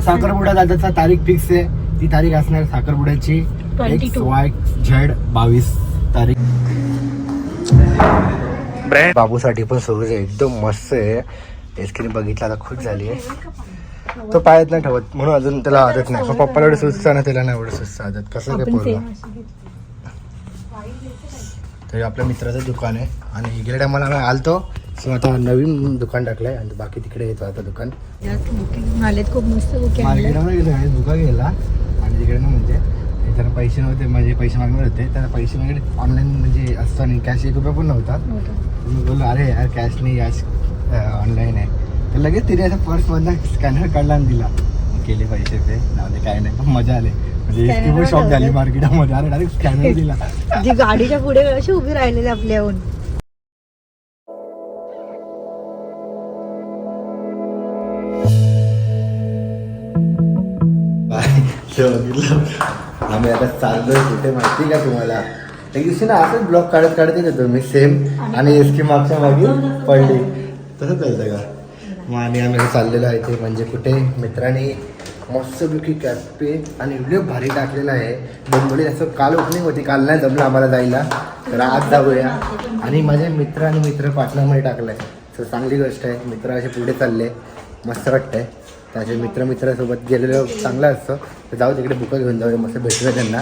साखरपुडा दादाचा तारीख फिक्स आहे. ती तारीख असणार साखरपुड्याची. एक्स 22. वाय झेड बावीस तारीख. ब्रँड. बाबूसाठी पण सगळं एकदम मस्त आहे. आईस्क्रीम बघितला आता खुश झाली आहे. तो पायात नाही ठेवत. म्हणून अजून त्याला आदत नाही. पण पप्पाला एवढं सुस्त ना त्याला नाही एवढं सुस्त आदत. कसं काय घेतली. तरी आपल्या मित्राचं दुकान आहे. आणि गेल्या टायमाला आम्ही आलतो. सो आता नवीन दुकान टाकलंय आणि बाकी तिकडे येतो आता दुकान. जास्त बुकिंग आलेत खूप मस्त मार्केटमध्ये गेलो आहे दुकान गेला आणि तिकडे ना म्हणजे त्याला पैसे नव्हते म्हणजे पैसे मागणार होते. त्याला पैसे मागले ऑनलाईन म्हणजे असतं नाही कॅश एक रुपया पण नव्हता. मी बोललो अरे यार कॅश नाही कॅश ऑनलाईन आहे. तर लगेच तिने असं पर्समधनं स्कॅनर काढला आणि दिला. मग केले पैसे ते. नाव काय नाही. पण मजा आली. म्हणजे इतकी शॉप झाली ठेवले. मार्केटामध्ये. अरे डायरेक्ट स्कॅनर दिला. जी गाडीच्या पुढे अशी उभी राहिलेली आपल्याहून. बघितलं आम्ही आता चाललोय कुठे माहिती का तुम्हाला? एक दिवशी ना असंच ब्लॉक काढत काढत येत होतो मी सेम आणि एस की मागच्या मागे पडली. तसं चालतं का? मग आणि आम्ही चाललेलो आहे ते म्हणजे कुठे? मित्रांनी मस्तपैकी कॅफे आणि व्हिडिओ भारी टाकलेला आहे. डोंबोली असं काल ओपनिंग होती काल नाही जमलं आम्हाला जायला. तर आज जाऊया. आणि माझे मित्र आणि मित्र पार्टनरमध्ये टाकलंय. तर चांगली गोष्ट आहे मित्र असे पुढे चालले. मस्त वाटतंय. त्याचे मित्र मित्रासोबत गेलेलं चांगलं असतं. तर जाऊ तिकडे बुकं घेऊन जाऊया मस्त भेटूया त्यांना.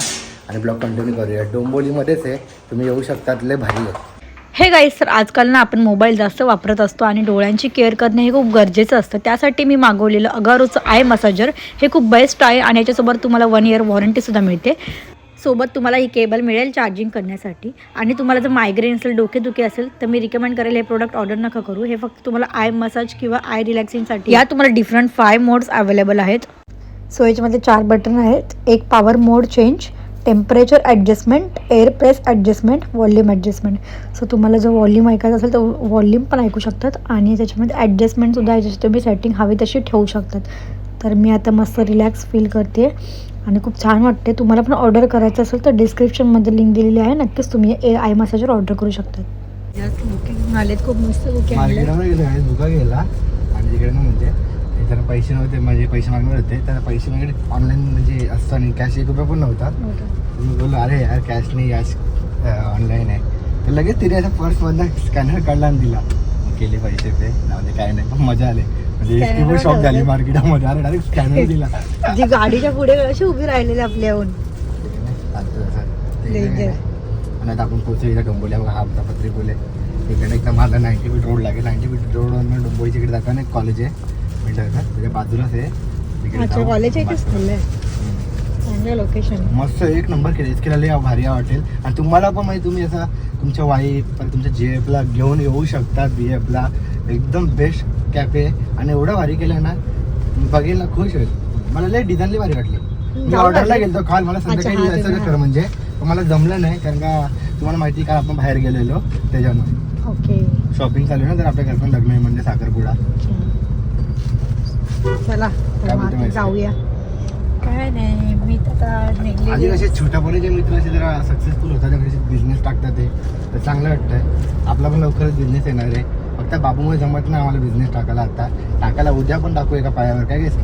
आणि ब्लॉग कंटिन्यू करूया. डोंबोलीमध्येच आहे. तुम्ही येऊ शकतात. लय भारी आहे. हे गाईस तर आजकाल ना आपण मोबाईल जास्त वापरत असतो आणि डोळ्यांची केअर करणे हे खूप गरजेचं असतं. त्यासाठी मी मागवलेलं अगारोचं आय मसाजर हे खूप बेस्ट आहे आणि याच्यासोबत तुम्हाला वन इयर वॉरंटीसुद्धा मिळते. सोबत तुम्हाला ही केबल मिळेल चार्जिंग करण्यासाठी. आणि तुम्हाला जर मायग्रेन असेल डोकेदुखी असेल तर मी रिकमेंड करेल हे प्रोडक्ट ऑर्डर नका करू. हे फक्त तुम्हाला आय मसाज किंवा आय रिलॅक्सिंगसाठी या तुम्हाला डिफरंट फाय मोड्स अवेलेबल आहेत. सो याच्यामध्ये चार बटन आहेत. एक power mode change temperature adjustment air press adjustment volume adjustment so तुम्हाला जर वॉल्यूम ऐकायचं असेल तर वॉल्यूम पण ऐकू शकतात. आणि त्याच्यामध्ये ॲडजस्टमेंटसुद्धा याच्याशी तुम्ही सेटिंग हवी तशी ठेवू शकतात. तर मी आता मस्त रिलॅक्स फील करते आणि खूप छान वाटते तुम्हाला पण ऑर्डर करायचं असेल तर डिस्क्रिप्शनमध्ये लिंक दिलेली आहे. नक्कीच तुम्ही ए आय मसाजर ऑर्डर करू शकतात जास्त बुकिंग आलेत. खूप मस्त बुकिंग गेलो आहे दुका गेला. आणि तिकडे ना म्हणजे पैसे नव्हते म्हणजे पैसे मागणार होते. त्याला पैसे मागले ऑनलाईन म्हणजे असतं नाही कॅश एक रुपया पण नव्हता. मी बोललो अरे यार कॅश नाही कॅश ऑनलाईन आहे. तर लगेच तिने असं पर्समधनं स्कॅनर काढला आणि दिला. केले पैसे ते. नाव काय नाही पण मजा आली. म्हणजे शॉप झाली. मार्केटामध्ये. अरे डायरेक्ट स्कॅनर दिला. जी गाडीच्या पुढे अशी उभी राहिलेली आपल्याहून. आणि आपण पोहोचू इथं डोंबोल्या बघा हा पत्री बोले इकडे एकदम मला नाईन्टी फीट रोड लागेल. नाईन्टी फीट रोडवरून डोंबोलीच्या इकडे जाताना एक कॉलेज आहे. का त्याच्या बाजूलाच आहे. चांगलं लोकेशन मस्त एक नंबर केले. इतके लय भारी वाटेल आणि तुम्हाला पण माहिती तुम्ही असं तुमच्या वाईफ पण तुमच्या जे एफला घेऊन येऊ शकतात बी एफला एकदम बेस्ट कॅफे आणि एवढं भारी केलं ना बघेल ना खुश होईल. मला लय डिझाईन लय भारी वाटली. मी ऑर्डरला? गेलो काल मला संध्याकाळी जायचं खरं म्हणजे मला जमलं नाही कारण का तुम्हाला माहिती का आपण बाहेर गेलेलो त्याच्यामुळे. ओके. शॉपिंग चालू ना तर आपल्या घरचं लग्न आहे म्हणजे साखरपुडा. चला काय तर बोलते मग माहिती? जाऊया. काय नाही मी तर आता आधी निघलेली कसे मित्र असे जरा सक्सेसफुल होतात बिझनेस टाकतात ते तर चांगलं वाटतंय. आपला पण लवकरच बिझनेस येणार आहे. फक्त बाबूमुळे जमत नाही आम्हाला बिझनेस टाकायला आता. टाकायला उद्या पण टाकू एका पायावर काय घेस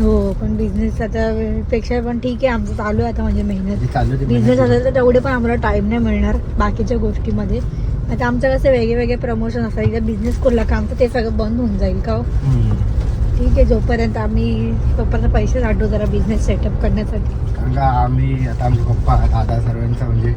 हो पण बिझनेस आता पेक्षा पण ठीक आहे आमचं चालू आहे आता म्हणजे मेहनत. बिझनेस असेल तर तेवढे पण आम्हाला टाइम नाही मिळणार बाकीच्या गोष्टीमध्ये. आता आमचं कसं वेगळे वेगळे प्रमोशन असतात. एकदा बिझनेस खोलला का आमचं ते सगळं बंद होऊन जाईल का हो? ठीक आहे जोपर्यंत आम्ही तोपर्यंत पैसे साठवू जरा बिझनेस सेटअप करण्यासाठी. कारण का आम्ही आता आमचे पप्पा दादा सर्वांचं म्हणजे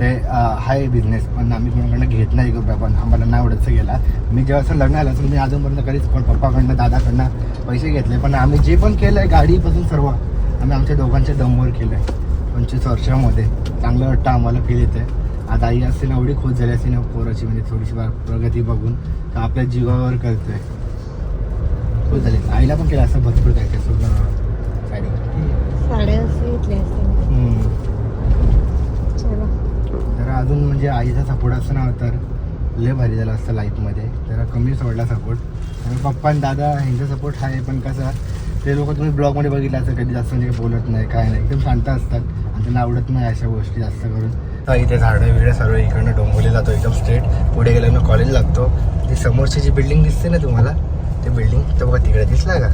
ते हाय आहे बिझनेस पण आम्ही कोणाकडनं घेत नाही गो पण आम्हाला नाही आवडतच गेला मी जेव्हा असं लग्न आलं असं मी अजूनपर्यंत कधीच कोण पप्पाकडनं दादाकडनं पैसे घेतले पण आम्ही जे पण केलं आहे गाडीपासून सर्व आम्ही आमच्या दोघांच्या दमवर केलं आहे पंचवीस वर्षामध्ये. चांगलं वाटतं आम्हाला फील येते आता आई असते ना एवढी खुश झाली असते ना पोराची म्हणजे थोडीशी प्रगती बघून. तर आपल्या जीवावर करतोय खुश झाली. आईला पण केलं असं भरपूर काय काय सगळं साडे. असं घेतल्या असतील हम्म. चला तर अजून म्हणजे आईचा सपोर्ट असतो ना तर लय भारी झाला असतं लाईफमध्ये जरा कमी सोडला सपोर्ट आणि पप्पा आणि दादा ह्यांचा सपोर्ट आहे पण कसं ते लोक तुम्ही ब्लॉगमध्ये बघितलं असं कधी जास्त म्हणजे काही बोलत नाही काय नाही. एकदम शांत असतात. आणि त्यांना आवडत नाही अशा गोष्टी जास्त करून. तर इथे झाडं बिडं सर्व इकडनं डोंबवले जातो एकदम स्ट्रेट पुढे गेल्यानं कॉलेज लागतो. ती समोरची जी बिल्डिंग दिसते ना तुम्हाला ते बिल्डिंग तर बघा तिकडे दिसला का?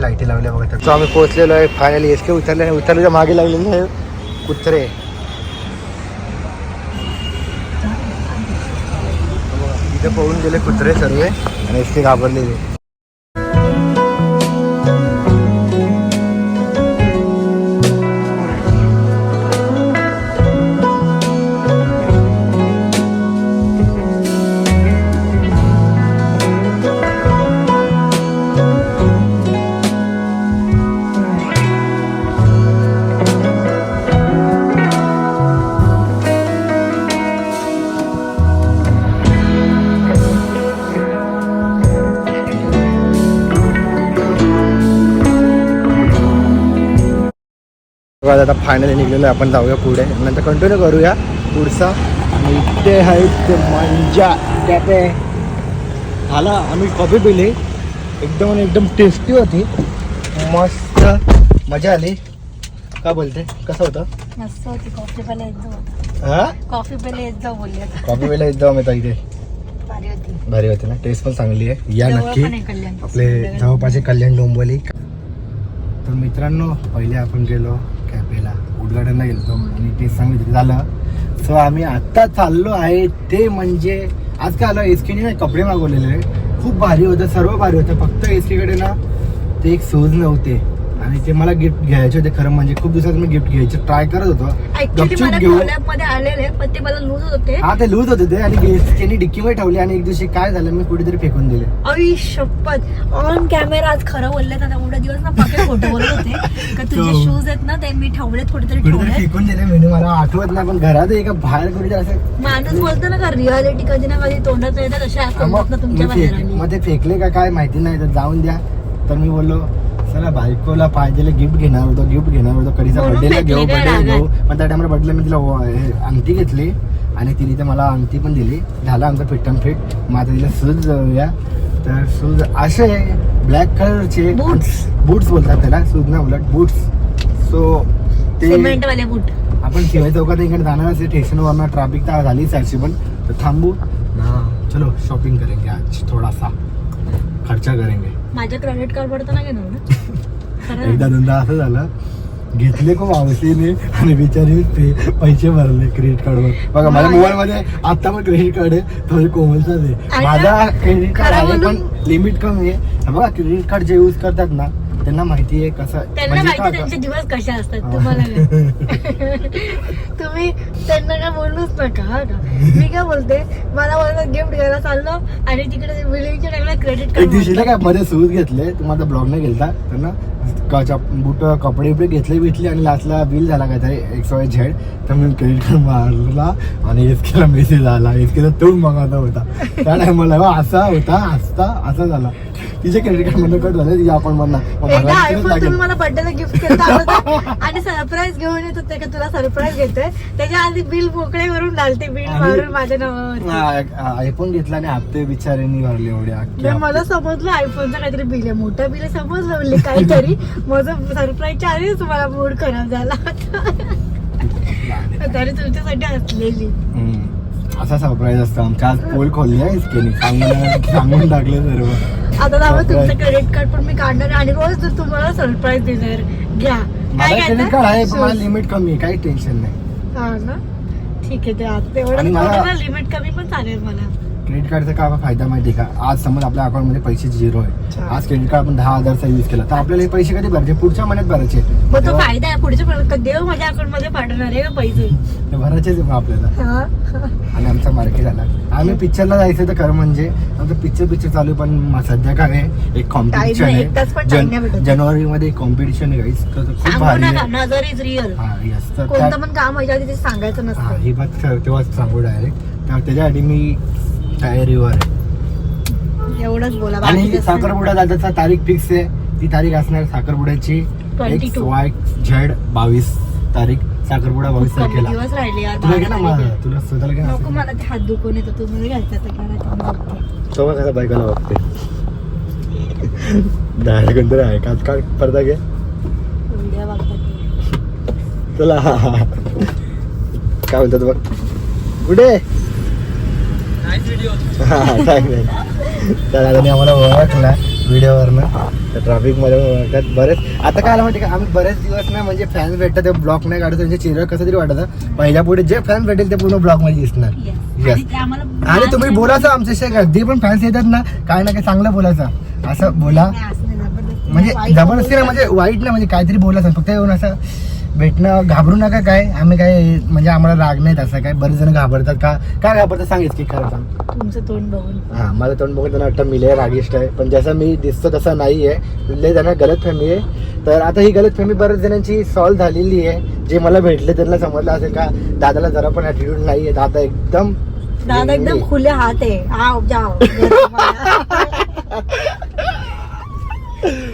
लाईटी लावल्या बघा सो आम्ही पोहोचलेलो आहे फायनली एस के उतरले आणि उतरल्याच्या मागे लागलेले आहे. कुत्रे. इथे पळून गेले कुत्रे सर्व आणि एस घाबरलेले. बघा आता फायनली निघलेलो आहे. आपण जाऊया पुढे. नंतर कंटिन्यू करूया. पुढचा आणि इथे आहेत ते मंजा. कॅफे झाला. आम्ही कॉफी पिली. एकदम आणि एकदम टेस्टी होती. मस्त मजा आली. का बोलते? कसं होतं? मस्त होती. कॉफी पहिले हा? कॉफी पहिले बोलली आता. कॉफी मी इथे. भारी होती. ना? टेस्ट पण चांगली आहे. या नक्की. आहे. आपले जवळपासचे कल्याण डोंबोली. तर मित्रांनो पहिले आपण गेलो उद्घाटनला गेलो आणि ते सांगितलं झालं. सो आम्ही आत्ता चाललो आहे ते म्हणजे आज काय आलं एस केने कपडे मागवलेले. खूप भारी होतं सर्व भारी होतं. फक्त एसकडे ना ते एक सोज नव्हते. आणि ते मला गिफ्ट घ्यायचे होते खरं म्हणजे खूप दिवसात मी गिफ्ट घ्यायचे. ट्राय करत होतो. ऍक्च्युली गपचूप मला घेऊ. collab मध्ये आलेले पण ते मला लूज होते हा ते लूज होते ते आणि त्यांनी डिक्कीमध्ये ठेवले आणि एक दिवशी काय झालं मी कुठेतरी फेकून दिले. आई शपथ. ऑन कॅमेरा आज खरं बोलले तर एवढे दिवस ना पके खोटं बोलत होते. का तुझे हो. शूज आहेत ना ते मी ठेवलेत कुठेतरी कुठेतरी ठेवलेत. फेकून दिले म्हणजे मला आठवत नाही पण घरात आहे का बाहेर कुठे असं माणूस बोलतो ना का रियालिटी कधी ना कधी तोंडात येतात मग तोंडात ना तुमच्या मी बाहेर फेक- आली मग ते फेकले का काय माहिती नाही तर जाऊन द्या. तर मी बोललो चला बायकोला पाहिजे गिफ्ट घेणार होतो गिफ्ट घेणार होतो कधीचा बर्थडेला घेऊ बर्थडे रागात? घेऊ. पण त्या टायमाला बर्थडेला मी तिला अंगठी घेतली आणि तिने तर मला अंगठी पण दिली. झाला आमचा फिटन फिट मग आता तिला शूज जाऊया. तर शूज असे ब्लॅक कलरचे Boots. बूट्स बोलतात त्याला. शूज ना उलट बूट्स सो ते बूट आपण शिवाय चौकात इकडे जाणार असेल स्टेशनवरनं ट्रॅफिक तर झाली सारखी पण तर थांबू. ना चलो शॉपिंग करेंगे आज थोड़ा सा खर्चा करेंगे. माझ्या क्रेडिट कार्ड पडतं ना घेणार एकदा दोनदा असं झालं. घेतले खूप आवडीने आणि बिचारी ते पैसे भरले क्रेडिट कार्डवर बघा माझ्या मोबाईल मध्ये आता पण क्रेडिट कार्ड आहे तो कोमलचाच आहे माझा क्रेडिट कार्ड आहे पण लिमिट कमी आहे. बघा क्रेडिट कार्ड जे यूज करतात ना त्यांना माहिती आहे कसं त्यांना म्हणजे माहिती त्यांचे दिवस कसे असतात. तुम्हाला? तुम्ही त्यांना काय बोलूच नका का? मी काय बोलते मला बोलतात गिफ्ट घ्यायला चाललो आणि तिकडे बिलिंगच्या टाइमला क्रेडिट दिवशी कार्ड ना काय मध्ये सूज घेतले. तुम्हाला ब्लॉग नाही गेलता तर ना बुट कपडे बिपडे घेतले भेटले आणि लास्टला बिल झाला काहीतरी एक सौ झेड तर मी क्रेडिट कार्ड मारला आणि एस केला मेसेज आला. एस केला तोच मागवता होता. त्या टायमाला असा होता हसता असा झाला. तिचे क्रेडिट कार्ड मधून कट झाले तिच्या मग एकदा मला बर्थडेला गिफ्ट आणि सरप्राईज घेऊन येत होते का तुला सरप्राईज घेतोय? त्याच्या आधी बिल मोकळे करून घालते बिल मारून माझ्या नावावर. हा, आयफोन घेतला आणि हप्ते बिचाऱ्यांनी भरले एवढे अख्खे नाही, हप्ते. मला समजलं आयफोनचं काहीतरी बिल आहे. मोठं बिल समजलं म्हणले काहीतरी. माझं सरप्राईजच्या आधीच मला मूड खराब झाला. तरी तुमच्यासाठी हम्म. असा सरप्राईज असतो आमच्या आज पोल खोलली आहे सांगून टाकले सर्व. आता दावा तुमचं. क्रेडिट कार्ड पण मी काढणार आणि रोज तुम्हाला सरप्राईज देणार घ्या. काय Shoes. लिमिट कमी काही टेन्शन नाही. हा ना? ठीक आहे ते आता लिमिट कमी पण चालेल मला. क्रेडिट कार्डचा काय फायदा माहिती का? आज समज आपल्या अकाउंटमध्ये पैसे झिरो आहे. आज क्रेडिट कार्ड आपण दहा हजारचा यूज केला. तर आपल्याला हे पैसे कधी भरायचे? पुढच्या महिन्यात भरायचे. मग तो फायदा आहे. पुढच्या महिन्यात देव माझ्या अकाउंटमध्ये पाठवणार आहे का पैसे? भरायचेच मग आपल्याला. आणि आमचा मार्केट आला आम्ही पिक्चरला जायचं तर खरं म्हणजे आमचं पिक्चर पिक्चर चालू पण सध्या काय आहे? एक कॉम्पिटिशन एक आहे. जानेवारी मध्ये कॉम्पिटिशन आहे खूप भारी कोणतं पण काम सांगायचं नसतं. ही बात तेव्हाच सांगू डायरेक्ट त्याच्यासाठी मी तयारीवर आहे. एवढंच बोला आणि साखरपुडा जायचा तारीख फिक्स आहे. ती तारीख असणार साखरपुड्याची 22. वाय झेड बावीस तारीख. साखरपुडा बावीस तारखेला. दिवस राहिले तुला घे ना तारीख तुला स्वतःला घे. नको मला ते हात दुखून येतो. तू घ्यायचा. तो कसा बायकाला बघते. दहा कोणतरी आहे का? काय पडदा घे. चला काय म्हणतात बघ. कुठे? हा सांग नाही. तर आता मी आम्हाला ओळखला व्हिडिओवरनं. तर ट्रॅफिकमध्ये ओळखतात बरेच. आता काय आलं माहिती का? आम्ही बरेच दिवस ना म्हणजे फॅन भेटतात ते ब्लॉक नाही काढत त्यांचे चेहरा कसं तरी वाटतं. पहिल्या पुढे जे फॅन भेटेल ते पूर्ण ब्लॉकमध्ये दिसणार. Yes. आणि तुम्ही बोलायचं आमच्याशी कधी पण फॅन्स येतात ना काय ना काय चांगलं बोलायचं असं बोला. म्हणजे जबरदस्ती ना म्हणजे वाईट ना म्हणजे काहीतरी बोलायचं फक्त येऊन असं भेटणं घाबरू नका काय? आम्ही काय म्हणजे आम्हाला राग नाही असं काय? बरेच जण घाबरतात का? काय घाबरतात? सांगितलं की खरं सांग. तुमचं तोंड बघून. हा मला तोंड बघून त्यांना वाटतं मी लय रागिष्ट आहे. पण जसं मी दिसतो तसं नाही आहे लय त्यांना गलत फॅमी आहे. तर आता ही गलत फॅमी बऱ्याच जणांची सॉल्व्ह झालेली आहे. जे मला भेटले त्यांना समजलं असेल का दादाला जरा पण ॲटिट्यूड नाही आहे दादा एकदम दादा एकदम खुले हात आहे. आओ जाओ.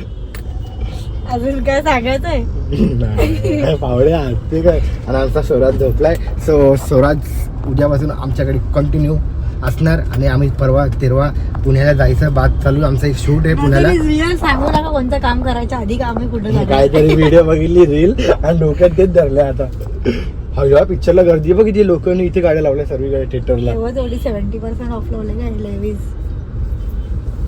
अजून काय नाही, आहात ते काय आणि आमचा स्वराज झोपलाय. सो स्वराज उद्यापासून आमच्याकडे कंटिन्यू असणार आणि आम्ही परवा तेरवा पुण्याला जायचं. बात चालू आमचं एक शूट आहे पुण्याला. रिअल सांगू नका कोणतं काम करायच्या आधी का आम्ही कुठं. काहीतरी व्हिडिओ बघितली रील आणि डोक्यात तेच धरले आता. हा या पिक्चरला गर्दी बघ किती लोकांनी इथे गाड्या लावल्या सर्वीकडे थिएटरला सेव्हन्टी पर्सेंट ऑफ लावले लेवीज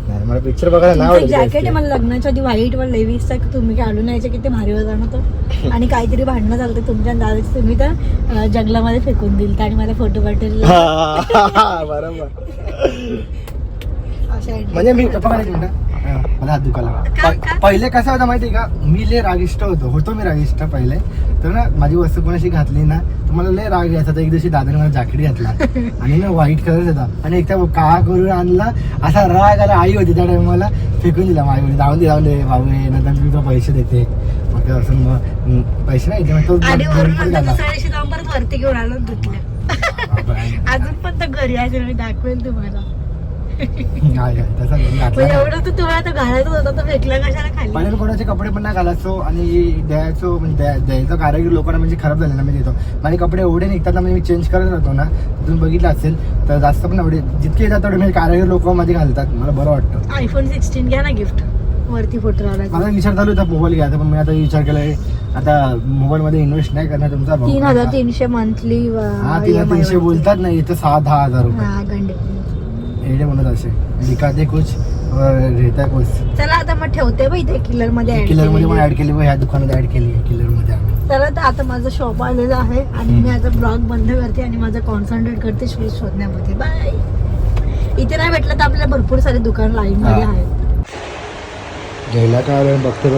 नाही मला पिक्चर बघायला नाव जॅकेट आहे मला लग्नाच्या आधी व्हाईट वर लेवीजचा तुम्ही घालून यायचे किती भारी जाणं तो. आणि काहीतरी भांडणं चालते तुमच्या दादाची तुम्ही तर जंगलामध्ये फेकून दिल आणि मला फोटो पाठवले बरोबर. म्हणजे मी पकडा एक मिनिटं. मला हात का- का? पहिले कसं होतं माहिती का? मी लय रागिष्ट होतो. होतो मी रागिष्ट पहिले. तर ना माझी वस्तू कोणाशी घातली ना तर मला लय राग यायचा. तर एक दिवशी दादाने मला जॅकेट घातला. आणि ना व्हाईट कलर होता. आणि एक त्या काळा करून आणला. असा राग आला आई होती त्या टाइमला फेकून दिला माझी म्हणजे जाऊन दे जाऊन दे भाऊ हे नंतर मी तुला पैसे देते. मग ते असं मग पैसे नाही मग तो घेऊन धुतलं अजून पण तर घरी आहे मी दाखवेल तुम्हाला. एवढं तर तुम्हाला आता घालायचं होतं तर फेकला कशाला खाली? पहिले कोणाचे कपडे पण नाही घालायचो आणि द्यायचो म्हणजे द्या- द्यायचो कारागीर लोकांना म्हणजे खराब झाले ना मी देतो. माझे कपडे एवढे निघतात ना म्हणजे मी चेंज करत राहतो ना तुम्ही बघितलं असेल तर जास्त पण एवढे जितके येतात तेवढे म्हणजे कारागीर लोक मध्ये घालतात. मला बरं वाटतं. आयफोन सिक्स्टीन घ्या ना गिफ्ट वरती फोटो माझा विचार चालू होता मोबाईल घ्यायचा पण मी आता विचार केलाय आता मोबाईल मध्ये इन्व्हेस्ट नाही करणार तुमचा तीन हजार? तीनशे मंथली हा तीन हजार तीनशे बोलतात ना इथं सहा दहा हजार रुपये. एवढे म्हणत असे. दिखाते कुछ और रहता कुछ. चला आता मग ठेवते बघ इथे किलरमध्ये किलरमध्ये पण. ऍड केली ह्या दुकानात ऍड केली किलरमध्ये चला तर आता माझं शॉप आलेलं आहे आणि मी आता ब्लॉग बंद करते आणि माझं कॉन्सन्ट्रेट करते शूज शोधण्यामध्ये बाय इथे नाही भेटलं तर आपल्याला भरपूर सारे दुकान लाईन मध्ये. आहेत. घ्यायला काय बघते.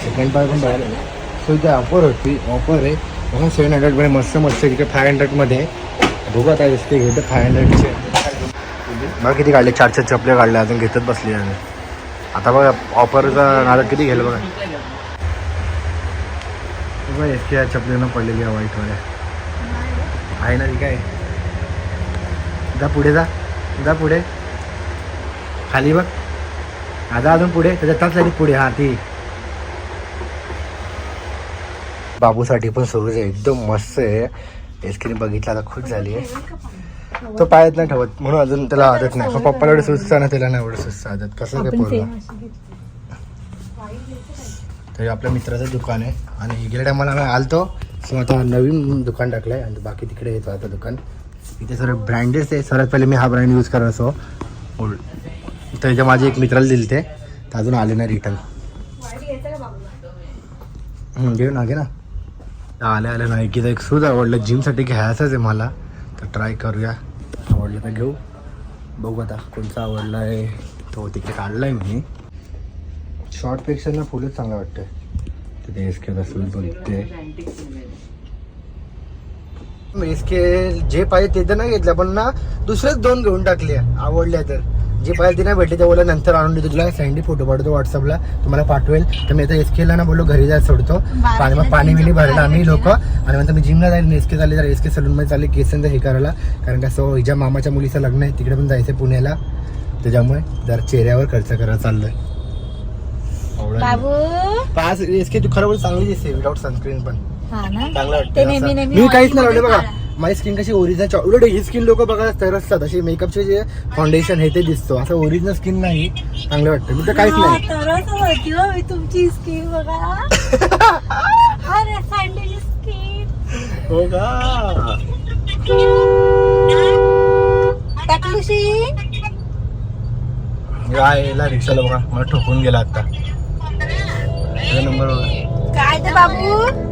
सेकंड पाय पण बाहेर. सो इथे ऑफर होती. ऑफर आहे. बघा सेवन हंड्रेडमध्ये मस्त मस्त इकडे फाय हंड्रेडमध्ये आहे बघू आता इसके घेतो फाय हंड्रेडचे बघा किती काढले चार चार चपले काढले अजून घेतच बसली आणि आता बघा ऑफरचा नादा किती घेईल बघा. बघा एस या चपलेनं पडलेली आहे व्हाईटमध्ये आहे ना ती काय? जा पुढे जा. जा पुढे. खाली बघ. आता अजून पुढे. त्याच्या झाली लागली पुढे. हा ती. बाबूसाठी पण सुरूच आहे. एकदम मस्त आहे. एसकीने बघितलं आता खुश झाली आहे. तो पायात नाही ठेवत म्हणून अजून त्याला आदत नाही. पप्पाला एवढं सुस्त ना त्याला नाही एवढं सुस्त आदत. कसं काय पोरला. तरी आपल्या मित्राचं दुकान आहे. आणि गेल्या टायमाला आम्ही आलतो. सो आता नवीन दुकान टाकलं आहे आणि बाकी तिकडे येतो आता दुकान. इथे सर्व ब्रँडेड आहे सर्वात पहिले मी हा ब्रँड यूज करत असो ओल्ड तर इथे माझे एक मित्राला दिले ते. तर अजून आले नाही रिटर्न वायरी घ्यायचं का बाबूला? हं, घेऊ ना घे ना. आल्या आल्या नायकीचं एक शूज आवडलं जिमसाठी घ्यायचाच आहे मला. तर ट्राय करूया. आवडलं तर घेऊ. बघू आता कोणता आवडला आहे तो तिकीट काढला आहे मी शॉर्टपेक्षा ना फुलच चांगलं वाटतं तिथे एस केचा शूज बघते एस के जे पाहिजे ते तर नाही घेतलं पण ना दुसरेच दोन घेऊन टाकले. आवडल्या तर. जे पाहिजे ते नाही भेटले ते बोला नंतर आणून देतो तुला सँडी फोटो पाठवतो व्हॉट्सअपला तुम्हाला पाठवेल. तर मी आता एस केला ना बोललो घरी जायला सोडतो. पाणी मग पाणी बिणी भरलं आम्ही लोक. आणि नंतर मी जिमला जाईल एस के चालले तर एस के सलूनमध्ये चालले केसांचं हे करायला. कारण कसं हिच्या मामाच्या मुलीचं लग्न आहे तिकडे पण जायचं पुण्याला. त्याच्यामुळे जरा चेहऱ्यावर खर्च करायला चाललोय. पाच एस के तू खरं बोल चांगली दिसते विदाउट सनस्क्रीन पण. हा ना? चांगलं वाटतं मी काहीच नाही बघा. माझी स्किन कशी ओरिजिनल उलट ही स्किन लोक बघा तरसतात असे मेकअपचे जे फाउंडेशन हे ते दिसतो. असं ओरिजिनल स्किन नाही चांगलं वाटतं. मी तर काहीच नाही. हो मी तुमची स्किन बघा. हो का? रिक्षाला बघा मला ठोकून गेला आता. नंबर काय ते बाबू?